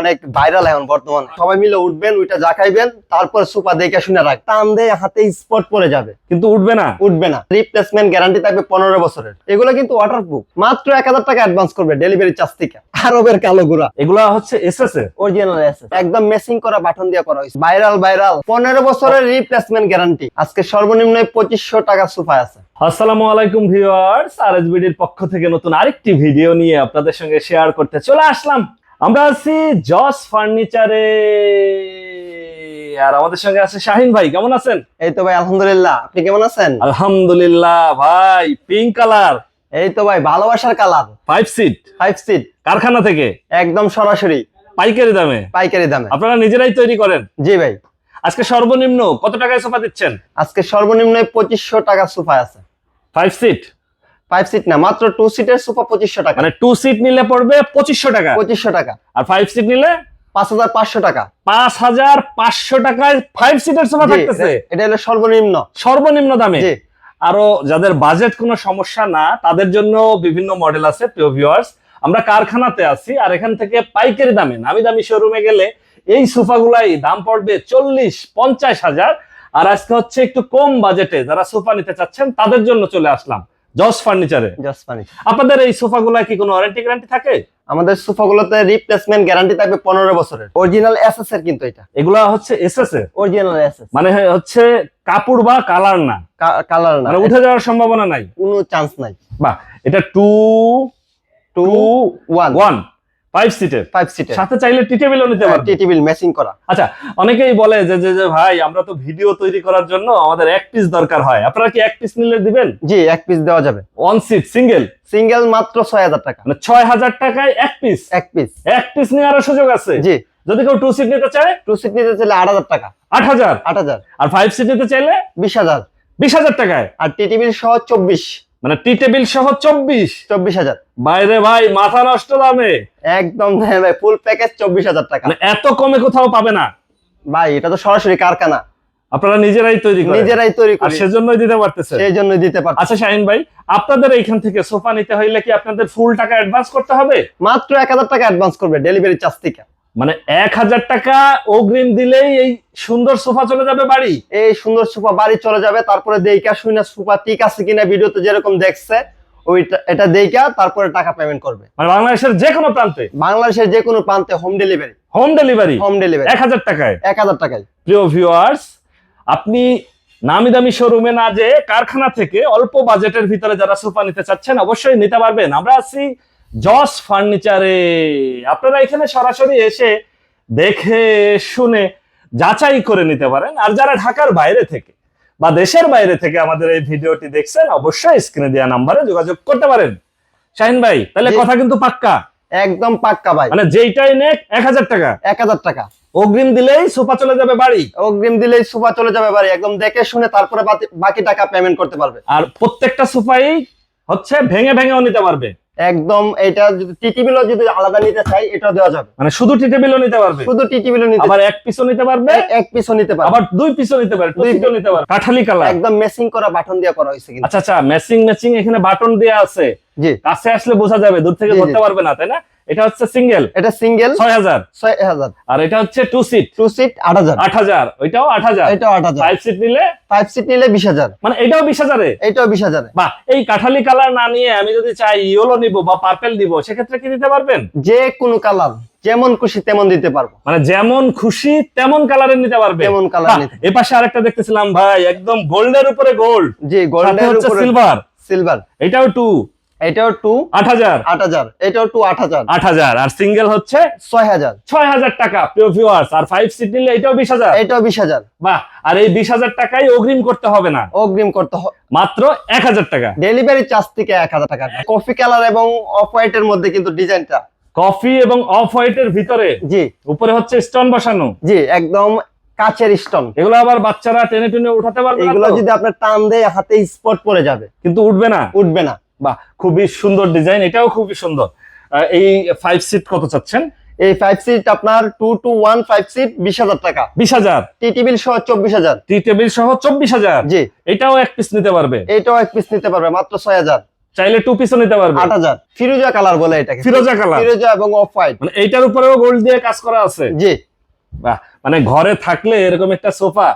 অনেক ভাইরাল এখন বর্তমানে। সবাই মিলে উঠবেন ওইটা যা খাইবেন তারপর সুপা দেখে শুনে রাখ। টান দিয়ে হাতে স্পট পরে যাবে। কিন্তু উঠবে না? উঠবে না। রিপ্লেসমেন্ট গ্যারান্টি থাকবে পনেরো বছরের। এগুলো কিন্তু ওয়াটারপ্রুফ মাত্র এক হাজার টাকা অ্যাডভান্স করবে ডেলিভারি চার্জ থেকে। আরবের কালো গুড়া। এগুলা হচ্ছে এসএস এর? অরিজিনাল একদম মেসিং করা বাটন দিয়ে করা হয়েছে। ভাইরাল ভাইরাল পনেরো বছরের রিপ্লেসমেন্ট গ্যারান্টি আজকে সর্বনিম্ন পঁচিশশো টাকা সুফা আছে। আসসালামু আলাইকুম ভিউয়ার্স আরএসবিডির পক্ষ থেকে নতুন আরেকটি ভিডিও নিয়ে আপনাদের সঙ্গে শেয়ার করতে চলে আসলাম। আমরা আছি জস ফার্নিচারে। আর আমাদের সঙ্গে আছে শাহিন ভাই কেমন আছেন? এই তো ভাই আলহামদুলিল্লাহ। আপনি কেমন আছেন? আলহামদুলিল্লাহ ভাই পিঙ্ক কালার এই তো ভাই ভালোবাসার colour five seat five seat কারখানা থেকে? একদম সরাসরি। পাইকারি দামে? পাইকারি দামে। আপনারা নিজেরাই তৈরি করেন? জি ভাই। আজকে সর্বনিম্ন কত টাকায় সোফা দিচ্ছেন? আজকে সর্বনিম্ন পঁচিশশো টাকা সোফা আছে। ফাইভ সিট ফাইভ সিট না মাত্র টু সিটের পঁচিশশো টাকা। মানে টু সিট নিলে পড়বে পঁচিশশো টাকা। পঁচিশশো টাকা। আর ফাইভ সিট নিলে? পাঁচ হাজার পাঁচশো টাকা। পাঁচ হাজার পাঁচশো টাকায় ফাইভ সিটের সোফা থাকতেছে? এটা হলো সর্বনিম্ন। সর্বনিম্ন দামে। জি। আরও যাদের বাজেট কোনো সমস্যা না তাদের জন্য বিভিন্ন মডেল আছে প্রিয় ভিউয়ার্স আমরা কারখানাতে আছি আর এখান থেকে পাইকারি দামে নামি দামি শোরুমে গেলে এই সোফাগুলাই দাম পড়বে চল্লিশ পঞ্চাশ হাজার। আর আজকে হচ্ছে একটু কম বাজেটে যারা সোফা নিতে চাচ্ছেন তাদের জন্য চলে আসলাম। জস ফার্নিচারে জস ফার্নিচার আপনাদের এই সোফাগুলা কি কোনো ওয়ারেন্টি গ্যারান্টি থাকে? আমাদের সোফাগুলোতে রিপ্লেসমেন্ট গ্যারান্টি থাকবে পনেরো বছরের। অরিজিনাল এসএস এর কিন্তু এটা। এগুলা হচ্ছে এসএস এর? অরিজিনাল এসএস মানে হচ্ছে কাপড় বা কালার না? কালার না। মানে উঠে যাওয়ার সম্ভাবনা নাই? কোনো চান্স নাই। বা এটা two two two one one five সিটের ফাইভ সিটের সাথে চাইলে টি টেবিলও নিতে পারবে। টি টেবিল ম্যাচিং করা। আচ্ছা অনেকেই বলে যে যে যে ভাই আমরা তো ভিডিও তৈরি করার জন্য আমাদের এক পিস দরকার হয়। আপনারা কি এক পিস নিলে দিবেন? জি এক পিস দেওয়া যাবে। ওয়ান সিট সিঙ্গেল সিঙ্গেল মাত্র ছয় হাজার টাকা। মানে ছয় হাজার টাকায় এক পিস এক পিস এক পিস নেওয়ার সুযোগ আছে? জি। যদি কেউ টু সিট নিতে চায়? টু সিট নিতে চাইলে আট হাজার টাকা। আট হাজার? আট হাজার। আর ফাইভ সিট নিতে চাইলে? বিশ হাজার। বিশ হাজার টাকায়? আর টি টেবিল সহ চব্বিশ। মানে টি টেবিল সহ চব্বিশ। চব্বিশ হাজার। বাইরে ভাই মাথা নষ্ট দামে। একদম ভাই ফুল প্যাকেজ চব্বিশ হাজার টাকা। মানে এত কমে কোথাও পাবে না। ভাই এটা তো সরাসরি কারখানা। আপনারা নিজেরাই তৈরি করেন। নিজেরাই তৈরি আর করি। সেজন্যই দিতে পারতেছে সেই জন্যই দিতে পারছি আচ্ছা শাহিন ভাই আপনাদের এইখান থেকে সোফা নিতে হইলে কি আপনাদের ফুল টাকা অ্যাডভান্স করতে হবে? মাত্র এক হাজার টাকা অ্যাডভান্স করবে ডেলিভারি চার্জ থেকে। মানে এক হাজার টাকা অগ্রিম দিলেই এই সুন্দর সোফা চলে যাবে বাড়ি? এই সুন্দর সোফা বাড়ি চলে যাবে তারপরে দেইকা শুনে সোফা ঠিক আছে কিনা ভিডিওতে যেরকম দেখছে ওইটা এটা দেইকা তারপরে টাকা পেমেন্ট করবে। মানে বাংলাদেশের যে কোনো প্রান্তে? বাংলাদেশের যে কোনো প্রান্তে home delivery home delivery home delivery এক হাজার টাকায়? এক হাজার টাকায়। প্রিয় ভিউয়ার্স আপনি নামি দামি শোরুমে না যে কারখানা থেকে অল্প বাজেটের ভিতরে যারা সোফা নিতে চাচ্ছেন অবশ্যই নিতে পারবেন। আমরা আছি জস ফার্নিচারে। আপনারা এখানে সরাসরি এসে দেখে শুনে যাচাই করে নিতে পারেন। আর যারা ঢাকার বাইরে থেকে বা দেশের বাইরে থেকে আমাদের এই ভিডিওটি দেখছেন অবশ্যই স্ক্রিনে দেওয়া নাম্বারে যোগাযোগ করতে পারেন। শাহিন ভাই তাহলে কথা কিন্তু পাক্কা? একদম পাক্কা ভাই। মানে যেইটাই নেক এক হাজার টাকা? এক হাজার টাকা। অগ্রিম দিলেই সোফা চলে যাবে বাড়ি? অগ্রিম দিলেই সোফা চলে যাবে বাড়ি। একদম দেখে শুনে তারপরে বাকি টাকা পেমেন্ট করতে পারবে। আর প্রত্যেকটা সোফাই হচ্ছে ভেঙে ভেঙেও নিতে পারবে। একদম এটা যদি টিটিবিলও যদি আলাদা নিতে চাই এটা দেওয়া যাবে। মানে শুধু টিটি টেবিলও নিতে পারবে? শুধু টিটিবিলও নিতে আবার এক পিসও নিতে পারবে? এক- পিসও নিতে পারবে। আবার দুই পিসও নিতে পারবে দুই পিসও নিতে পারবে। কাঠালি কালার। একদম ম্যাচিং করা বাটন দিয়ে করা হয়েছে কিন্তু। আচ্ছা আচ্ছা ম্যাচিং ম্যাচিং এখানে বাটন দেয়া আছে। জি। কাছে আসলে বোঝা যাবে দূর থেকে। ধরতে পারবে না তাই না? এটা হচ্ছে সিঙ্গেল এটা সিঙ্গেল ছয় হাজার। ছয় হাজার। আর এটা হচ্ছে টু সিট টু সিট আট হাজার। আট হাজার। ওইটাও আট হাজার। এটাও আট হাজার। ফাইভ সিট নিলে? ফাইভ সিট নিলে বিশ হাজার। মানে এটাও বিশ হাজারে? এটাও বিশ হাজার। বা এই কাঠালি কালার না নিয়ে আমি যদি চাই ইয়েলো নিব বা পার্পেল দিব সেক্ষেত্রে কি দিতে পারবেন? যে কোনো কালার যেমন খুশি তেমন দিতে পারব। মানে যেমন খুশি তেমন কালারের নিতে পারবে। তেমন কালার নিতে এ পাশে আরেকটা দেখতেছিলাম ভাই একদম গোল্ডের উপরে গোল্ড জি গোল্ডের উপরে সিলভার সিলভার এটাও টু এটাও টু আট হাজার। আট হাজার। এটাও টু আট হাজার। আট হাজার। আর সিঙ্গেল হচ্ছে ছয় হাজার। ছয় হাজার টাকা প্রিয় ভিউয়ার্স আর ফাইভ সিট নিলে এটাও বিশ হাজার। এটাও বিশ হাজার। বাহ আর এই বিশ হাজার টাকাই অগ্রিম করতে হবে না। অগ্রিম করতে হবে মাত্র এক হাজার টাকা। ডেলিভারি চার্জ থেকে এক হাজার টাকা। কফি কালার এবং অফ হোয়াইট এর মধ্যে কিন্তু ডিজাইনটা কফি এবং অফ হোয়াইটের ভিতরে। জি। উপরে হচ্ছে স্টোন বসানো। জি একদম কাচের স্টোন এগুলো আবার বাচ্চারা টেনে টেনে উঠাতে পারবে এগুলো যদি আপনার টান দেয় হাতে স্পট পড়ে যাবে। কিন্তু উঠবে না। উঠবে না। বাহ খুবই সুন্দর ডিজাইন এটাও খুবই সুন্দর। এই ফাইভ সিট কত চাচ্ছেন? এই ফাইভ সিট আপনার two two one five seat বিশ হাজার টাকা। বিশ হাজার? টি টেবিল সহ চব্বিশ হাজার। টি টেবিল সহ চব্বিশ হাজার? জি। এটাও এক পিস নিতে পারবে? এটাও এক পিস নিতে পারবে মাত্র ছয় হাজার। চাইলে টু পিসও নিতে পারবে। আট হাজার। ফিরোজা কালার বলে এটাকে। ফিরোজা কালার। ফিরোজা এবং অফ হোয়াইট মানে এইটার উপরেও গোল্ড দিয়ে কাজ করা আছে? জি। বাহ মানে ঘরে থাকলে এরকম একটা সোফা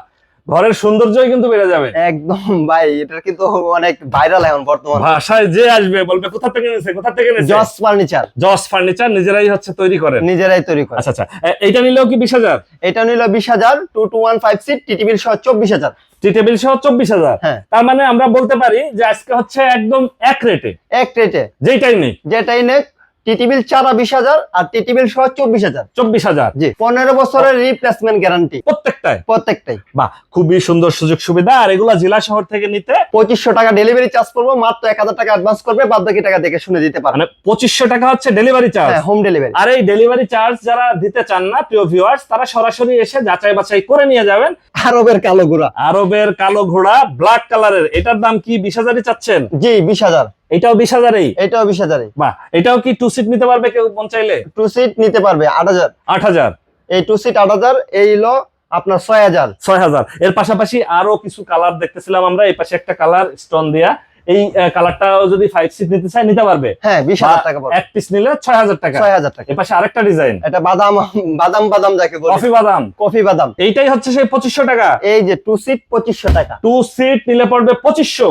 ঘরের সৌন্দর্যই কিন্তু বেড়ে যাবে। একদম ভাই এটা কিন্তু অনেক ভাইরাল এখন বর্তমানে। ভাষায় যে আসবে বলবে কোথা থেকে নিয়েছে কোথা থেকে নিয়েছে জস ফার্নিচার জস ফার্নিচার নিজেরাই হচ্ছে তৈরি করেন নিজেরাই তৈরি করে। আচ্ছা আচ্ছা এ- এইটা নিলেও কি বিশ হাজার? এটা নিল বিশ হাজার two two one five seat টিটিবিল সহ চব্বিশ হাজার। টি টেবিল সহ চব্বিশ হাজার। হ্যাঁ। তার মানে আমরা বলতে পারি যে আজকে হচ্ছে একদম এক রেটে এক রেটে যেটাই নেই। যেটাই নেক টিটিবিল চারা বিশ হাজার আর টিটিবিল সহ চব্বিশ হাজার। চব্বিশ হাজার? জি পনেরো বছরের রিপ্লেসমেন্ট গ্যারান্টি প্রত্যেকটাই? প্রত্যেকটাই। বাহ খুবই সুন্দর সুযোগ সুবিধা। আর এগুলা জেলা শহর থেকে নিতে? পঁচিশশো টাকা ডেলিভারি চার্জ করব মাত্র এক হাজার টাকা অ্যাডভান্স করবে বাদ বাকি টাকা দেখে শুনে দিতে পারবে মানে পঁচিশশো টাকা হচ্ছে ডেলিভারি চার্জ হোম ডেলিভারি আর এই ডেলিভারি চার্জ যারা দিতে চান না প্রিয় ভিউয়ার্স তারা সরাসরি এসে যাচাই বাছাই করে নিয়ে যাবেন। আরবের কালো গুড়া আরবের কালো ঘোড়া ব্ল্যাক কালারের এটার দাম কি বিশ হাজারই চাচ্ছেন? জি বিশ হাজার। এটাও বিশ হাজারই? এটাও বিশ হাজারে বাহ এটাও কি টু সিট নিতে পারবে কেউ মন চাইলে? টু সিট নিতে পারবে আট হাজার। আট হাজার। এই টু সিট আট হাজার এই হলো আপনার ছয় হাজার। ছয় হাজার। এর পাশাপাশি আরও কিছু কালার দেখতেছিলাম আমরা এই পাশে একটা কালার স্টোন দিয়া। এই কালারটাও যদি ফাইভ সিট নিতে চাই নিতে পারবে। হ্যাঁ বিশ হাজার টাকা এক পিস নিলে ছয় হাজার টাকা। ছয় হাজার টাকা। এর পাশে আরেকটা ডিজাইন এটা বাদাম বাদাম বাদাম যাকে বলি। কফি বাদাম। কফি বাদাম। এইটাই হচ্ছে সেই পঁচিশশো টাকা। এই যে টু সিট পঁচিশশো টাকা। টু সিট নিলে পড়বে পঁচিশশো।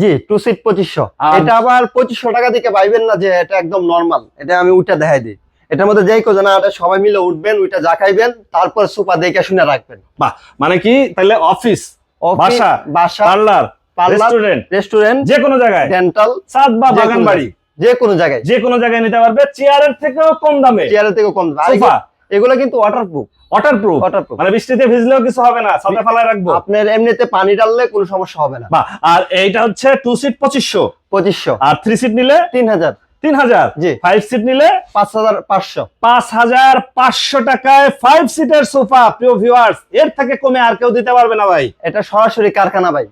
জি টু সিট পঁচিশশো। এটা আবার পঁচিশশো টাকা থেকে পাইবেন না যে এটা একদম নর্মাল এটা আমি উঠে দেখাই দিই। এটার মধ্যে যেই কোজন এটা সবাই মিলে উঠবেন ওইটা জাকাইবেন তারপর সুপা দেখে শুনে রাখবেন। বাহ মানে কি? তাহলে অফিস অফিস, বাসা, বাসা পার্লার পার্লার রেস্টুরেন্ট রেস্টুরেন্ট যে কোনো জায়গায়। ডেন্টাল ছাদ বা বাগান বাড়ি যে কোনো জায়গায়। যে কোনো জায়গায় নিতে পারবে চেয়ারের থেকেও কম দামে। চেয়ারের থেকে কম দাম। এগুলো কিন্তু ওয়াটারপ্রুফ ওয়াটারপ্রুফ ওয়াটারপ্রুফ মানে বৃষ্টিতে ভিজলেও কিছু হবে না ছাদে ফেলায় রাখব? আপনার এমনিতে পানি ডাললে কোনো সমস্যা হবে না। বা আর এইটা হচ্ছে টু সিট পঁচিশশো। পঁচিশশো। আর থ্রি সিট নিলে? তিন হাজার। তিন হাজার ফাইভ সিট নিলে পাঁচ হাজার পাঁচশো। পাঁচ হাজার পাঁচশো টাকায় ফাইভ সিটের সোফা প্রিয় ভিউয়ার্স এর থেকে কমে আর কেউ দিতে পারবে না ভাই। এটা সরাসরি কারখানা ভাই।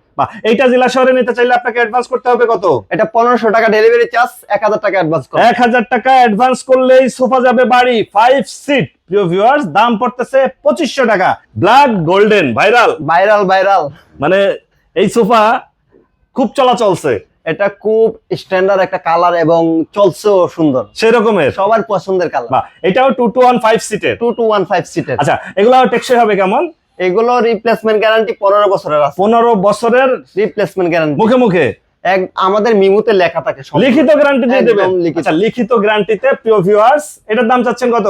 এইটা জেলা শহরে নিতে চাইলে আপনাকে অ্যাডভান্স করতে হবে কত? এটা পনেরোশো টাকা ডেলিভারি চার্জ এক হাজার টাকা অ্যাডভান্স এক হাজার টাকা অ্যাডভান্স করলেই সোফা যাবে বাড়ি ফাইভ সিট প্রিয় ভিউয়ার্স দাম পড়তেছে পঁচিশশো টাকা। Black golden viral viral viral মানে এই সোফা খুব চলা চলছে এটা খুব স্ট্যান্ডার্ড একটা কালার এবং চলছেও সুন্দর। সেই রকমের সবার পছন্দের কালার বা এটাও টু টু ওয়ান ফাইভ সিটের টু টু ওয়ান ফাইভ সিটের আচ্ছা এগুলো টেকসই হবে কেমন? এগুলো রিপ্লেসমেন্ট গ্যারান্টি পনেরো বছরের আছে। পনেরো বছরের রিপ্লেসমেন্ট গ্যারান্টি মুখে মুখে? এক আমাদের মিমুতে লেখা থাকে সব। লিখিত গ্যারান্টি দিয়ে দেবেন। আচ্ছা লিখিত গ্যারান্টিতে প্রিয় ভিউয়ার্স এটার দাম চাচ্ছেন কত?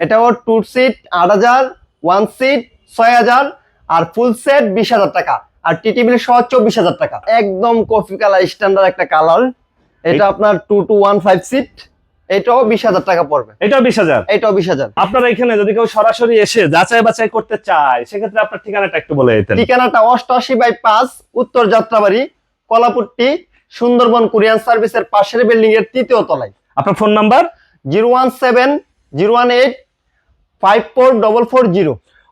এটা ওর টু সিট আট হাজার ওয়ান সিট ছয় হাজার আর ফুল সেট বিশ হাজার টাকা। আর টিটিবিল সহ চব্বিশ হাজার টাকা। একদম কফি কালার স্ট্যান্ডার্ড একটা কালার এটা আপনার two two one five seat এটাও বিশ হাজার টাকা পড়বে। এটাও বিশ হাজার? এটাও বিশ হাজার। আপনারা এখানে যদি কেউ সরাসরি এসে যাচাই বাছাই করতে চায় সেক্ষেত্রে আপনার ঠিকানাটা একটু বলে দিতেন। ঠিকানাটা অষ্টআশি বাই পাঁচ উত্তর যাত্রাবাড়ি কলাপুট্টি সুন্দরবন কুরিয়ান সার্ভিসের পাশের বিল্ডিং এর তৃতীয় তলায়। আপনার phone number? Zero one seven zero one eight five four double four zero.